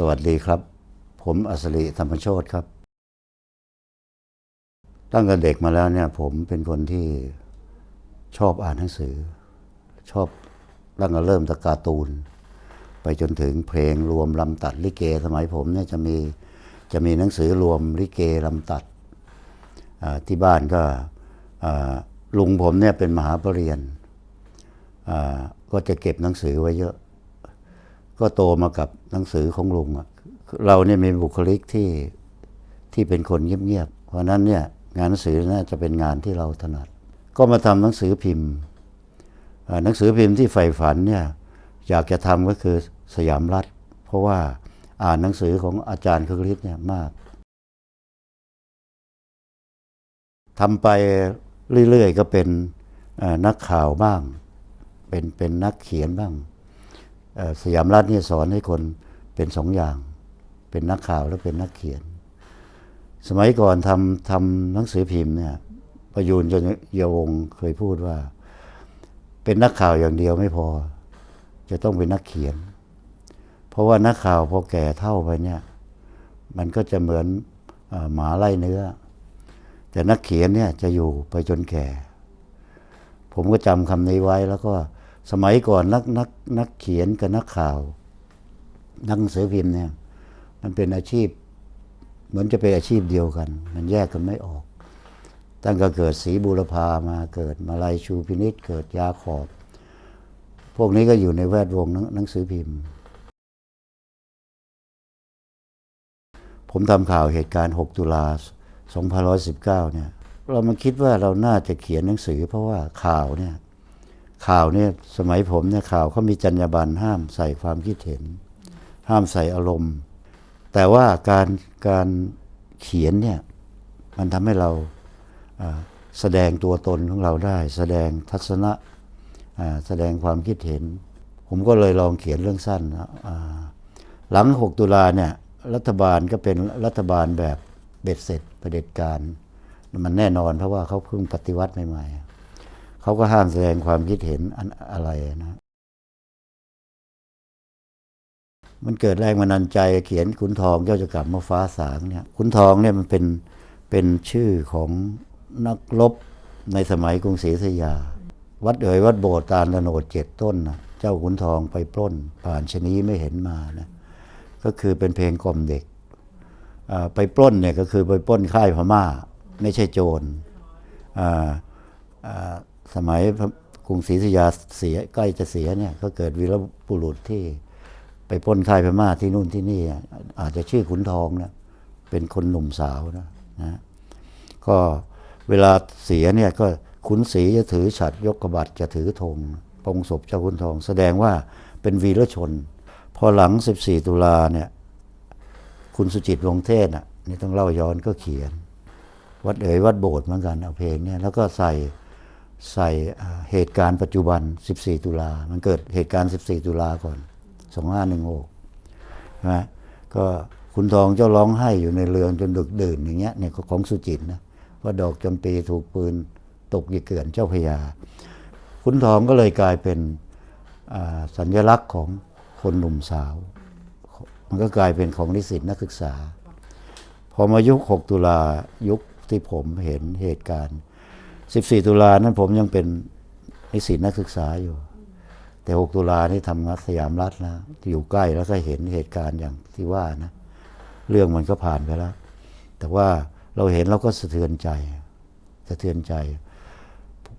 สวัสดีครับ ผมอัศริธรรมโชตครับ ตั้งแต่เด็กมาแล้วเนี่ยผมเป็นคนที่ชอบอ่านหนังสือ ชอบตั้งแต่เริ่มจากการ์ตูน ไปจนถึงเพลงรวมลำตัดลิเก สมัยผมเนี่ยจะมีจะมีหนังสือรวมลิเกลำตัดที่บ้านก็ลุงผมเนี่ยเป็นมหาปรริญญาก็จะเก็บหนังสือไว้เยอะ ก็โตมากับหนังสือของลุงอะเราเนี่ยมีบุคลิกที่ที่เป็นคนเงียบๆเพราะนั้นเนี่ยงานหนังสือน่าจะเป็นงานที่เราถนัด ก็มาทำหนังสือพิมพ์หนังสือพิมพ์ที่ใฝ่ฝันเนี่ยอยากจะทำก็คือสยามรัฐ เพราะว่าอ่านหนังสือของอาจารย์คึกฤทธิ์เนี่ยมากทำไปเรื่อยๆ ก็เป็นนักข่าวบ้าง เป็นเป็นนักเขียนบ้าง สยามรัฐเนี่ยสอนให้คนเป็นสองอย่าง เป็นนักข่าวและเป็นนักเขียน สมัยก่อนทำทำหนังสือพิมพ์เนี่ยประยูนจนเยาวงเคยพูดว่า เป็นนักข่าวอย่างเดียวไม่พอ จะต้องเป็นนักเขียน เพราะว่านักข่าวพอแก่เท่าไปเนี่ยมันก็จะเหมือนอหมาไล่เนื้อ แต่นักเขียนเนี่ยจะอยู่ไปจนแก่ ผมก็จำคำนี้ไว้แล้วก็ สมัยก่อนนักนักนักเขียนกับนักข่าว นักหนังสือพิมพ์เนี่ย มันเป็นอาชีพ เหมือนจะเป็นอาชีพเดียวกัน มันแยกกันไม่ออก ตั้งแต่เกิดศรีบุรพามาเกิดมาลัยชูพินิษเกิดยาขอบ พวกนี้ก็อยู่ในแวดวงนังหนังสือพิมพ์ ผมทำข่าวเหตุการณ์ 6 ตุลา2519 เนี่ย เรามาคิดว่าเราน่าจะเขียนหนังสือเพราะว่าข่าวเนี่ย ข่าวเนี่ยสมัยผมเนี่ยข่าวเขามีจรรยาบรรณห้ามใส่ความคิดเห็น ห้ามใส่อารมณ์ แต่ว่าการการเขียนเนี่ยมันทำให้เราแสดงตัวตนของเราได้ แสดงทัศนะแสดงความคิดเห็น ผมก็เลยลองเขียนเรื่องสั้นหลัง 6 ตุลาเนี่ยรัฐบาลก็เป็นรัฐบาลแบบเบ็ดเสร็จประเด็จการ มันแน่นอนเพราะว่าเขาเพิ่งปฏิวัติใหม่ๆ เขาก็ห้ามแสดงความคิดเห็นอันอะไรนะ มันเกิดแรงบันดาลใจเขียนขุนทองเจ้าจะกลับมาฟ้าสางเนี่ยขุนทองเนี่ยมันเป็นเป็นชื่อของนักรบในสมัยกรุงศรีอยุธยา วัดเอ๋ยวัดโบสถ์ตาลโนดเจ็ดต้นนะเจ้าขุนทองไปปล้น ผ่านชนีไม่เห็นมานะก็คือเป็นเพลงกล่อมเด็กไปปล้นเนี่ยก็คือไปปล้นค่ายพม่า ไม่ใช่โจรอ่าอ่า สมัยกรุงศรีอยุธยาเสียใกล้จะเสียเนี่ยก็เกิดวีรบุรุษที่ไปปล้นค่ายพม่าที่นู่นที่นี่ อาจจะชื่อขุนทองนะเป็นคนหนุ่มสาวนะนะก็เวลาเสียเนี่ยก็ขุนศรีจะถือฉัดยกกระบัดจะถือธงปงศพเจ้าขุนทอง แสดงว่าเป็นวีรชน พอหลัง 14 ตุลาเนี่ยคุณสุจิตวงศ์เทศอะนี่ต้องเล่าย้อนก็เขียน วัดเอ๋ยวัดโบสถ์เหมือนกันเอาเพลงเนี่ยแล้วก็ใส่ ใส่เหตุการณ์ปัจจุบัน 14 ตุลา มันเกิดเหตุการณ์ 14 ตุลาก่อน 2516ใช่ไหมก็คุณทองเจ้าร้องไห้อยู่ในเรือนจนดึกดื่นอย่างเงี้ยเนี่ยของสุจิตนะว่าดอกจำปีถูกปืนตกยีเกินเจ้าพยา คุณทองก็เลยกลายเป็นสัญลักษณ์ของคนหนุ่มสาว มันก็กลายเป็นของนิสิตนักศึกษา พอมายุค 6 ตุลายุคที่ผมเห็นเหตุการณ์ 14 ตุลานั้นผมยังเป็นนิสิตนักศึกษาอยู่ แต่ 6 ตุลานี่ทำงานสยามรัฐนะอยู่ใกล้แล้วก็เห็นเหตุการณ์อย่างที่ว่านะ เรื่องมันก็ผ่านไปแล้ว แต่ว่าเราเห็นเราก็สะเทือนใจ สะเทือนใจ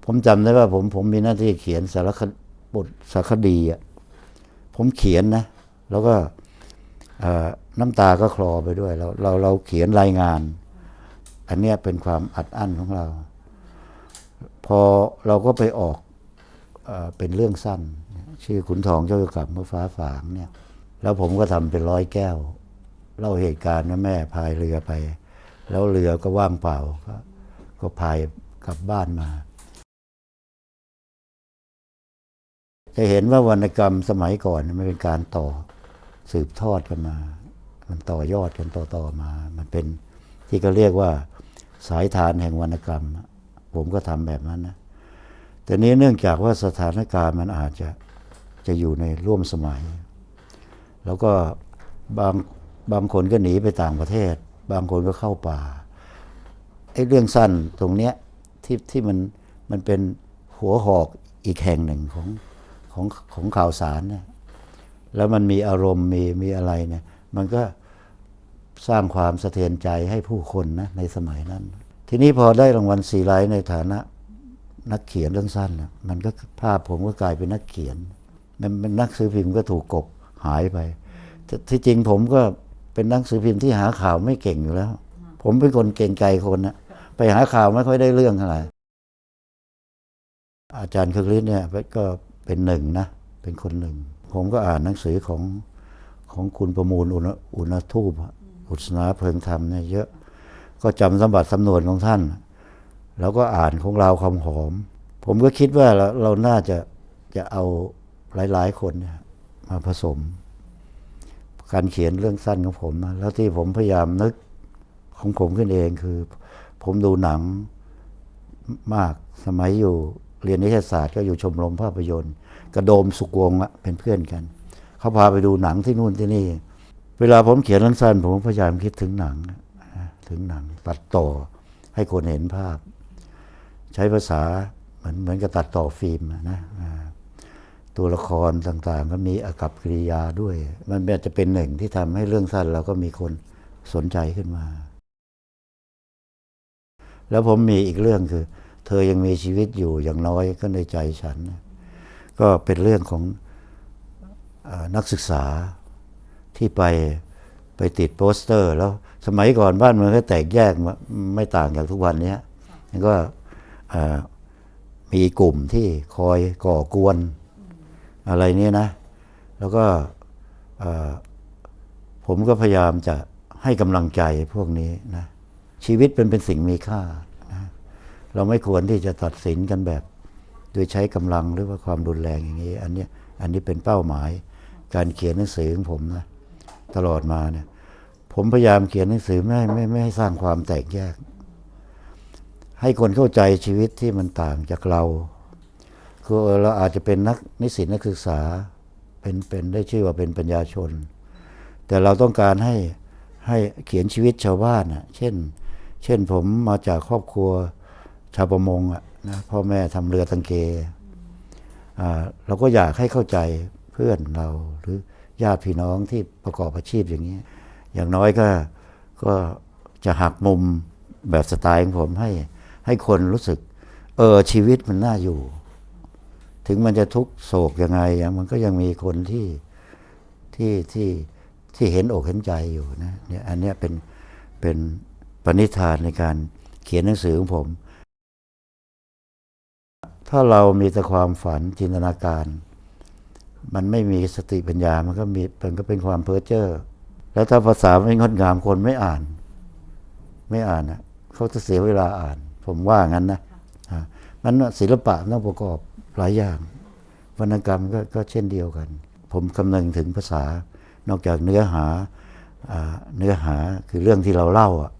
ผมจำได้ว่าผมผมมีหน้าที่เขียนสารคดีบทสารคดีอะผมเขียนนะ แล้วก็น้ำตาก็คลอไปด้วยเราเราเราเขียนรายงาน อันเนี้ยเป็นความอัดอั้นของเรา พอเราก็ไปออกเป็นเรื่องสั้น ชื่อขุนทองเจ้ากลับเมื่อฟ้าฝางเนี่ย แล้วผมก็ทำเป็นร้อยแก้ว เล่าเหตุการณ์ว่าแม่พายเรือไป แล้วเรือก็ว่างเปล่า ก็ก็พายกลับบ้านมา จะเห็นว่าวรรณกรรมสมัยก่อนมันเป็นการต่อสืบทอดกันมา มันต่อยอดกันต่อๆมา มันเป็นที่เขาเรียกว่าสายทานแห่งวรรณกรรม ผมก็ทำแบบนั้นนะ แต่นี้เนื่องจากว่าสถานการณ์มันอาจจะจะอยู่ในร่วมสมัย แล้วก็บางบางคนก็หนีไปต่างประเทศ บางคนก็เข้าป่าไอ้เรื่องสั้นตรงเนี้ยที่ที่มันมันเป็นหัวหอกอีกแห่งหนึ่งของของของข่าวสารเนี่ยแล้วมันมีอารมณ์มีมีอะไรเนี่ย มันก็สร้างความสะเทือนใจให้ผู้คนนะในสมัยนั้น ทีนี้พอได้รางวัลซีไลท์ในฐานะนักเขียนเรื่องสั้นนะมันก็ภาพผมก็กลายเป็นนักเขียน มันเป็นนักซื้อพิมพ์ก็ถูกกบหายไปทที่จริงผมก็เป็นนักซื้อพิมพ์ที่หาข่าวไม่เก่งอยู่แล้ว ผมเป็นคนเก่งใจคนนะไปหาข่าวไม่ค่อยได้เรื่องเท่าไหร่อาจารย์คึกฤทธิ์เนี่ยก็เป็นหนึ่งนะ เป็นคนหนึ่ง ผมก็อ่านหนังสือของของคุณประมูลอุณทูปอุตสนาเพิงธรรมเนี่ยเยอะ ก็จำสมบัติสำนวนของท่าน แล้วก็อ่านของเราคำหอม ผมก็คิดว่าเราเราน่าจะจะเอาหลาย ๆ คนเนี่ยมาผสม การเขียนเรื่องสั้นของผมนะแล้วที่ผมพยายามนึกของผมขึ้นเองคือ ผมดูหนังมากสมัยอยู่เรียนนิเทศศาสตร์ก็อยู่ชมรมภาพยนตร์ กระโดมสุกวงอะเป็นเพื่อนกัน เขาพาไปดูหนังที่นู่นที่นี่ เวลาผมเขียนเรื่องสั้นผมพยายามคิดถึงหนัง ถึงหนัง ตัดต่อให้คนเห็นภาพ ใช้ภาษาเหมือนเหมือนกับตัดต่อฟิล์มนะตัวละครต่างๆ ก็มีอากับกิริยาด้วย มันอาจจะเป็นหนึ่งที่ทำให้เรื่องสั้นเราก็มีคนสนใจขึ้นมา แล้วผมมีอีกเรื่องคือ เธอยังมีชีวิตอยู่อย่างน้อยก็ในใจฉัน ก็เป็นเรื่องของอนักศึกษาที่ไปไปติดโปสเตอร์แล้ว สมัยก่อนบ้านเมืองก็แตกแยกมาไม่ต่างจากทุกวันนี้แล้วก็มีกลุ่มที่คอยก่อกวนอะไรนี้นะ แล้วก็ผมก็พยายามจะให้กำลังใจพวกนี้นะชีวิตเป็นเป็นสิ่งมีค่านะเราไม่ควรที่จะตัดสินกันแบบ โดยใช้กำลังหรือว่าความรุนแรงอย่างนี้ อันนี้อันนี้เป็นเป้าหมาย การเขียนหนังสือของผมนะตลอดมาเนี่ย ผมพยายามเขียนหนังสือไม่ให้ไม่ไม่ให้สร้างความแตกแยก ให้คนเข้าใจชีวิตที่มันต่างจากเรา คือเราอาจจะเป็นนักนิสิตนักศึกษาเป็นเป็นได้ชื่อว่าเป็นปัญญาชน แต่เราต้องการให้ให้เขียนชีวิตชาวบ้านอะ เช่น เช่นผมมาจากครอบครัวชาวประมงอะนะพ่อแม่ทำเรือตังเกอ่าเราก็อยากให้เข้าใจเพื่อนเราหรือญาติพี่น้องที่ประกอบอาชีพอย่างนี้ อย่างน้อยก็ก็จะหักมุมแบบสไตล์ของผมให้ให้คนรู้สึก เออชีวิตมันน่าอยู่ ถึงมันจะทุกโศกยังไงมันก็ยังมีคนที่ที่ที่ที่เห็นอกเห็นใจอยู่นะเนี่ยอันนี้เป็นเป็นปณิธานในการเขียนหนังสือของผม ถ้าเรามีแต่ความฝันจินตนาการ มันไม่มีสติปัญญามันก็มีมันก็เป็นความเพ้อเจ้อ แล้วถ้าภาษาไม่งดงามคนไม่อ่าน ไม่อ่านนะเขาจะเสียเวลาอ่าน ผมว่างั้นนะอ่ามันศิลปะต้องประกอบหลายอย่าง วรรณกรรมก็ก็เช่นเดียวกัน ผมคำนึงถึงภาษานอกจากเนื้อหาอ่าเนื้อหาคือเรื่องที่เราเล่าอะ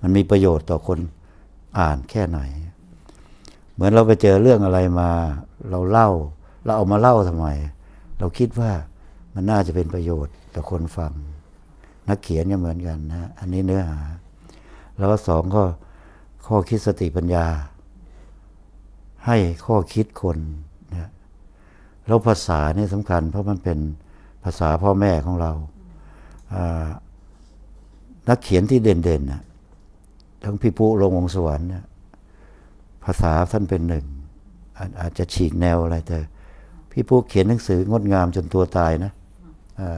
มันมีประโยชน์ต่อคนอ่านแค่ไหน เหมือนเราไปเจอเรื่องอะไรมาเราเล่า เราเอามาเล่าทำไม เราคิดว่ามันน่าจะเป็นประโยชน์ต่อคนฟัง นักเขียนก็เหมือนกันนะอันนี้เนื้อหา แล้วก็สองก็ข้อคิดสติปัญญา ให้ข้อคิดคนนะแล้วภาษานี่สำคัญ เพราะมันเป็นภาษาพ่อแม่ของเรา นักเขียนที่เด่นๆนะทั้งพี่ปุลงวงสวรรค์เนี่ยภาษาท่านเป็นหนึ่งอาอาจจะฉีกแนวอะไรแต่พี่ปุเขียนหนังสืองดงามจนตัวตายนะ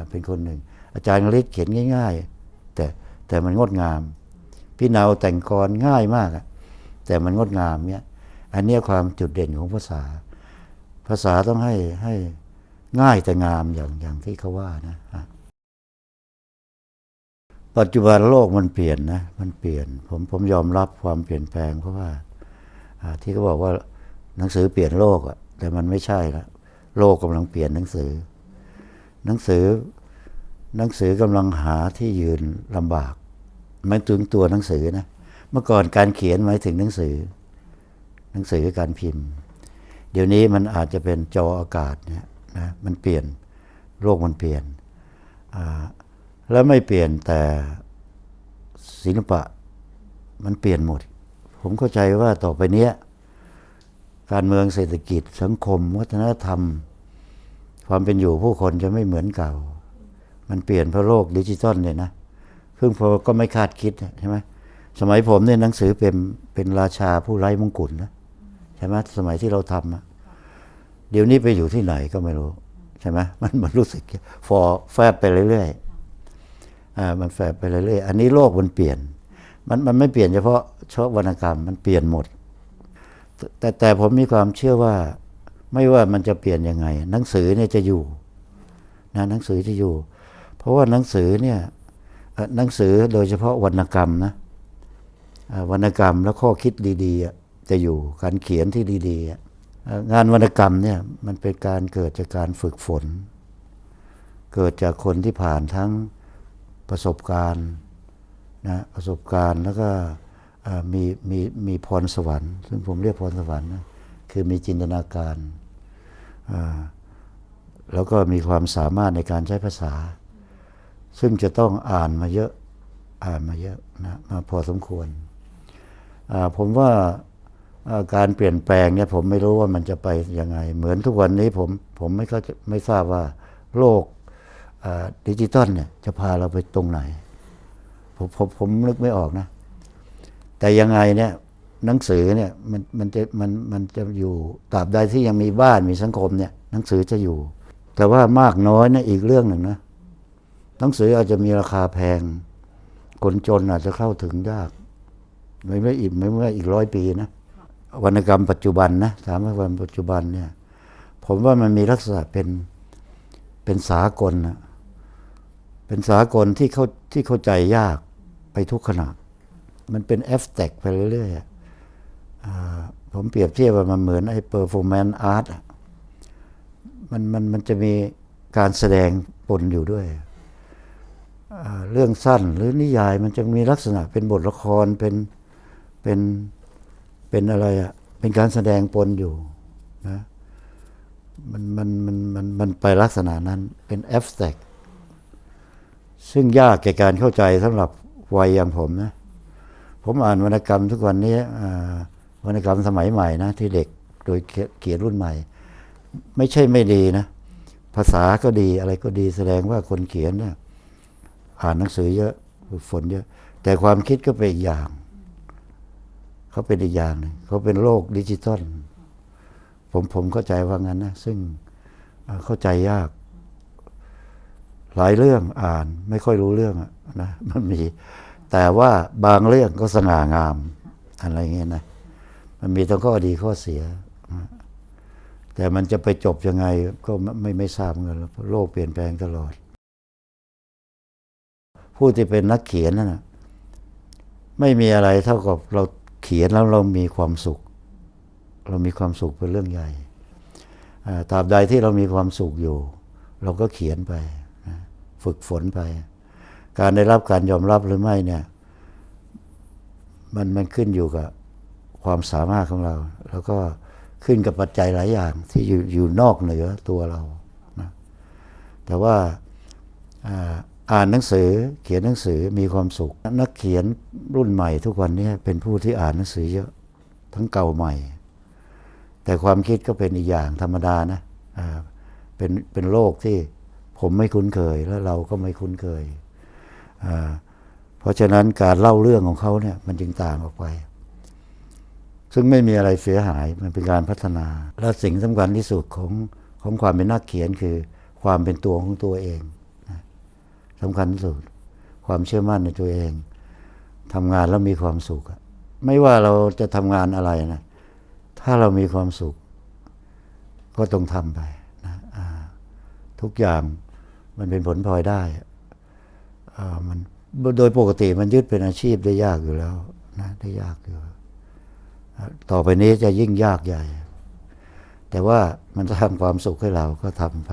เป็นคนหนึ่ง อาจารย์ฤทธิ์เขียนง่าย ๆ แต่แต่มันงดงาม พี่นาวแต่งกรง่ายมากอะแต่มันงดงามเนี่ยอันนี้ความจุดเด่นของภาษา ภาษาต้องให้ให้ง่ายแต่งามอย่างอย่างที่เขาว่านะปัจจุบันโลกมันเปลี่ยนนะมันเปลี่ยน ผมผมยอมรับความเปลี่ยนแปลง เพราะว่าที่เขาบอกว่าหนังสือเปลี่ยนโลกอะแต่มันไม่ใช่ละโลกกำลังเปลี่ยนหนังสือ หนังสือ หนังสือกำลังหาที่ยืนลำบากไม่ถึงตัวหนังสือนะ เมื่อก่อนการเขียนหมายถึงหนังสือ หนังสือการพิมพ์ เดี๋ยวนี้มันอาจจะเป็นจออากาศเนี่ยนะมันเปลี่ยนโลกมันเปลี่ยน แล้วไม่เปลี่ยนแต่ศิลปะมันเปลี่ยนหมด ผมเข้าใจว่าต่อไปเนี้ยการเมืองเศรษฐกิจสังคม วัฒนธรรม ความเป็นอยู่ผู้คนจะไม่เหมือนเก่า มันเปลี่ยนเพราะโลกดิจิตอลเนี่ยนะเพิ่งพอก็ไม่คาดคิดใช่ไหมสมัยผมเนี่ยหนังสือเป็นเป็นราชาผู้ไร้มงกุฎนะใช่ไหมสมัยที่เราทำอะเดี๋ยวนี้ไปอยู่ที่ไหนก็ไม่รู้ใช่ไหมมันมันรู้สึกฟอแฟบไปเรื่อยๆอ่ามันแฟบไปเรื่อยๆอันนี้โลกมันเปลี่ยน มันมันไม่เปลี่ยนเฉพาะเฉพาะวรรณกรรมมันเปลี่ยนหมด แต่แต่ผมมีความเชื่อว่าไม่ว่ามันจะเปลี่ยนยังไง หนังสือเนี่ยจะอยู่นะหนังสือจะอยู่ ราะว่าหนังสือเนี่ยหนังสือโดยเฉพาะวรรณกรรมนะวรรณกรรมแล้วข้อคิดดีๆจะอยู่การเขียนที่ดีๆงานวรรณกรรมเนี่ยมันเป็นการเกิดจากการฝึกฝน เกิดจากคนที่ผ่านทั้งประสบการณ์นะประสบการณ์แล้วก็มีมีมีพรสวรรค์ ซึ่งผมเรียกพรสวรรค์นะคือมีจินตนาการ แล้วก็มีความสามารถในการใช้ภาษา ซึ่งจะต้องอ่านมาเยอะอ่านมาเยอะนะมาพอสมควร ผมว่าการเปลี่ยนแปลงเนี่ยผมไม่รู้ว่ามันจะไปยังไง เหมือนทุกวันนี้ผมผมไม่เข้าไม่ทราบว่าโลกดิจิตอลเนี่ยจะพาเราไปตรงไหน ผมผมผมนึกไม่ออกนะ แต่ยังไงเนี่ยหนังสือเนี่ยมันมันจะมันมันจะอยู่ตราบใดที่ยังมีบ้านมีสังคมเนี่ยหนังสือจะอยู่ แต่ว่ามากน้อยนี่อีกเรื่องหนึ่งนะ หนังสืออาจจะมีราคาแพง คนจนอาจจะเข้าถึงยากไม่ไม่อีกไม่เมื่ออีกร้อยปีนะวรรณกรรมปัจจุบันนะถามว่าวันปัจจุบันเนี่ย ผมว่ามันมีลักษณะเป็นเป็นสากลนะเป็นสากลที่เข้าที่เข้าใจยากไปทุกขณะมันเป็นแอฟแตกไปเรื่อยๆอะอ่าผมเปรียบเทียบว่ามันเหมือนไอ้เปอร์ฟอร์แมนซ์อาร์ตมันมันมันจะมีการแสดงปนอยู่ด้วย เรื่องสั้นหรือนิยายมันจะมีลักษณะเป็นบทละครเป็นเป็นเป็นอะไรอะเป็นการแสดงปนอยู่นะมันมันมันมันมันไปลักษณะนั้นเป็นแอ s สแต็กซึ่งยากแก่การเข้าใจสำหรับวัยอย่างผมนะ ผมอ่านวรรณกรรมทุกวันนี้วรรณกรรมสมัยใหม่นะ ที่เด็กโดยเขียนรุ่นใหม่ ไม่ใช่ไม่ดีนะ ภาษาก็ดีอะไรก็ดีแสดงว่าคนเขียนเนี่ย อ่านหนังสือเยอะฝึกฝนเยอะ แต่ความคิดก็เป็นอีกอย่าง เขาเป็นอีกอย่างหนึงเขาเป็นโลกดิจิตอลผมผมเข้าใจว่างั้นนะ ซึ่งเข้าใจยาก หลายเรื่องอ่านไม่ค่อยรู้เรื่องนะมันมี แต่ว่าบางเรื่องก็สง่างาม อะไรเงี้ยนะ มันมีทั้งข้อดีข้อเสีย แต่มันจะไปจบยังไงก็ไม่ไม่ทราบเหมือนโลกเปลี่ยนแปลงตลอด ผู้ที่เป็นนักเขียนนั่นนะไม่มีอะไรเท่ากับเราเขียนแล้วเรามีความสุข เรามีความสุขเป็นเรื่องใหญ่ตราบใดที่เรามีความสุขอยู่ เราก็เขียนไป ฝึกฝนไป การได้รับการยอมรับหรือไม่เนี่ย มันมันขึ้นอยู่กับความสามารถของเรา แล้วก็ขึ้นกับปัจจัยหลายอย่างที่อยู่อยู่นอกเหนือตัวเรานะแต่ว่า อ่านหนังสือเขียนหนังสือมีความสุข นักเขียนรุ่นใหม่ทุกวันนี้เป็นผู้ที่อ่านหนังสือเยอะทั้งเก่าใหม่ แต่ความคิดก็เป็นอีกอย่างธรรมดานะเป็นเป็นโลกที่ผมไม่คุ้นเคยและเราก็ไม่คุ้นเคย เพราะฉะนั้นการเล่าเรื่องของเขาเนี่ยมันจึงต่างออกไป ซึ่งไม่มีอะไรเสียหายมันเป็นการพัฒนา และสิ่งสำคัญที่สุดของของความเป็นนักเขียนคือความเป็นตัวของตัวเอง สำคัญที่สุด ความเชื่อมั่นในตัวเองทำงานแล้วมีความสุขไม่ว่าเราจะทำงานอะไรนะ ถ้าเรามีความสุข ก็ต้องทำไปนะทุกอย่างมันเป็นผลพลอยได้มันโดยปกติมันยึดเป็นอาชีพได้ยากอยู่แล้วนะได้ยากอยู่ต่อไปนี้จะยิ่งยากใหญ่ แต่ว่ามันสร้างความสุขให้เราก็ทำไป